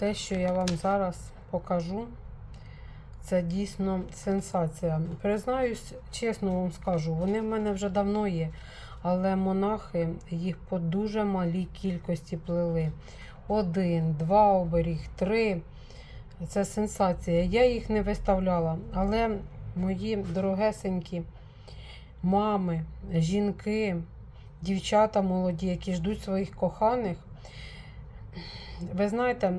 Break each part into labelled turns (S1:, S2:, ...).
S1: те, що я вам зараз покажу, це дійсно сенсація. Признаюсь, чесно вам скажу, вони в мене вже давно є, але монахи їх по дуже малій кількості плели. Один, два оберіг, три. Це сенсація. Я їх не виставляла, але мої дорогесенькі мами, жінки, дівчата молоді, які ждуть своїх коханих. Ви знаєте,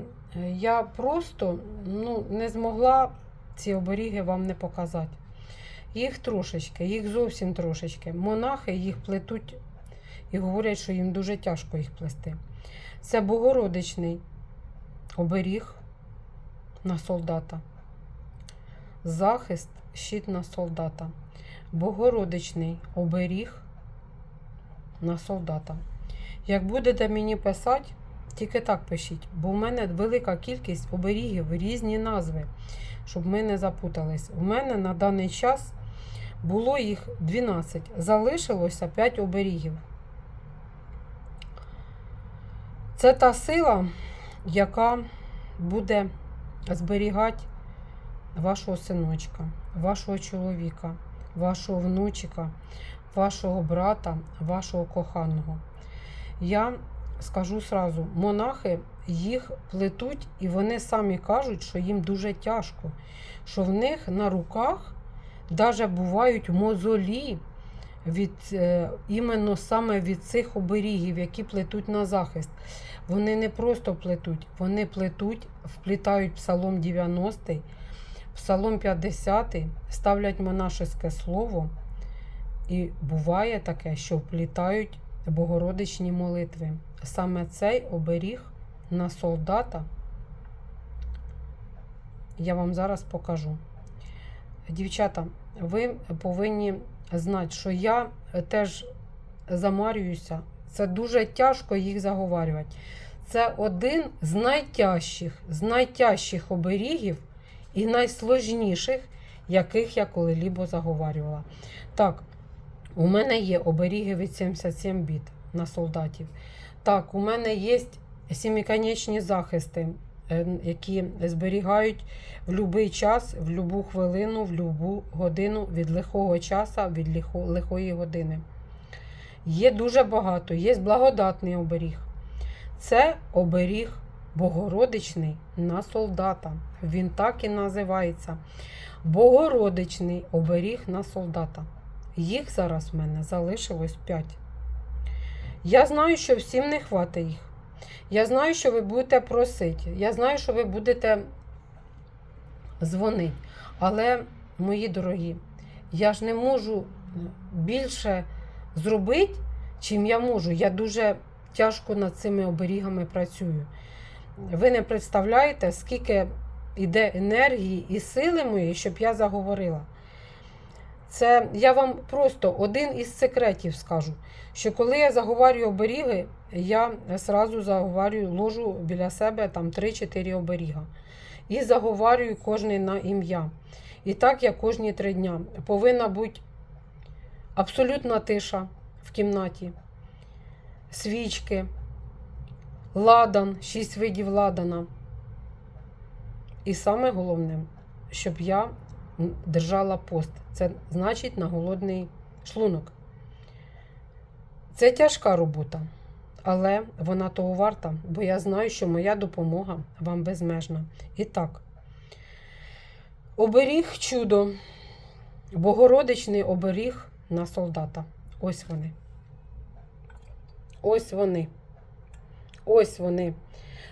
S1: я просто ну, не змогла ці оберіги вам не показати. Їх трошечки, їх зовсім трошечки. Монахи їх плетуть і говорять, що їм дуже тяжко їх плести. Це богородичний оберіг на солдата. Захист, щит на солдата. Богородичний оберіг на солдата. Як будете мені писати, тільки так пишіть, бо в мене велика кількість оберігів, різні назви, щоб ми не запутались. У мене на даний час було їх 12, залишилося 5 оберігів. Це та сила, яка буде зберігати вашого синочка, вашого чоловіка, вашого внучика, вашого брата, вашого коханого. Я скажу сразу, монахи їх плетуть, і вони самі кажуть, що їм дуже тяжко, що в них на руках навіть бувають мозолі від, е, іменно саме від цих оберігів, які плетуть на захист. Вони не просто плетуть, вони плетуть, вплітають псалом 90, псалом 50, ставлять монашеське слово. І буває таке, що вплітають богородичні молитви. Саме цей оберіг на солдата я вам зараз покажу. Дівчата, ви повинні знати, що я теж замарююся. Це дуже тяжко їх заговарювати. Це один з найтяжчих, з найтяжчих оберігів і найсложніших, яких я коли-лібо заговарювала. Так, у мене є оберіги від 77 біт на солдатів. Так, у мене є сіміконечні захисти, е, які зберігають в будь-який час, в будь-яку хвилину, в будь-яку годину від лихого часу, від лихо- лихої години. Є дуже багато, є благодатний оберіг. Це оберіг Богородичний на солдата. Він так і називається. Богородичний оберіг на солдата. Їх зараз в мене залишилось 5. Я знаю, що всім не хватить їх. Я знаю, що ви будете просити. Я знаю, що ви будете дзвонити. Але, мої дорогі, я ж не можу більше зробити, чим я можу. Я дуже тяжко над цими оберігами працюю. Ви не представляєте, скільки йде енергії і сили моєї, щоб я заговорила. Це я вам просто один із секретів скажу, що коли я заговорюю оберіги, я зразу заговорюю, ложу біля себе там 3-4 оберіга. І заговорюю кожний на ім'я. І так я кожні три дня. Повинна бути абсолютна тиша в кімнаті, свічки, ладан, шість видів ладана. І саме головне, щоб я держала пост. Це значить на голодний шлунок. Це тяжка робота, але вона того варта, бо я знаю, що моя допомога вам безмежна. І так, оберіг чудо, богородичний оберіг на солдата. Ось вони. Ось вони. Ось вони.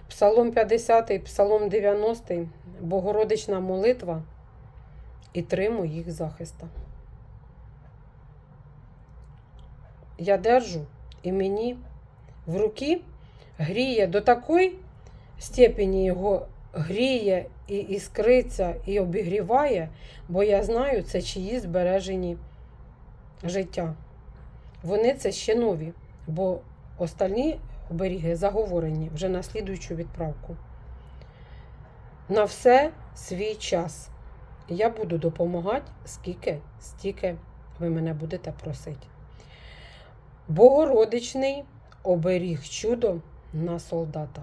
S1: Псалом 50, Псалом 90, Богородична молитва і три моїх захиста. Я держу і мені в руки гріє до такої степені його гріє і іскриться, і обігріває, бо я знаю, це чиї збережені життя. Вони це ще нові, бо остальні оберіги заговорені вже на слідуючу відправку. На все свій час. Я буду допомагати, скільки, стільки ви мене будете просити. Богородичний оберіг чудо на солдата.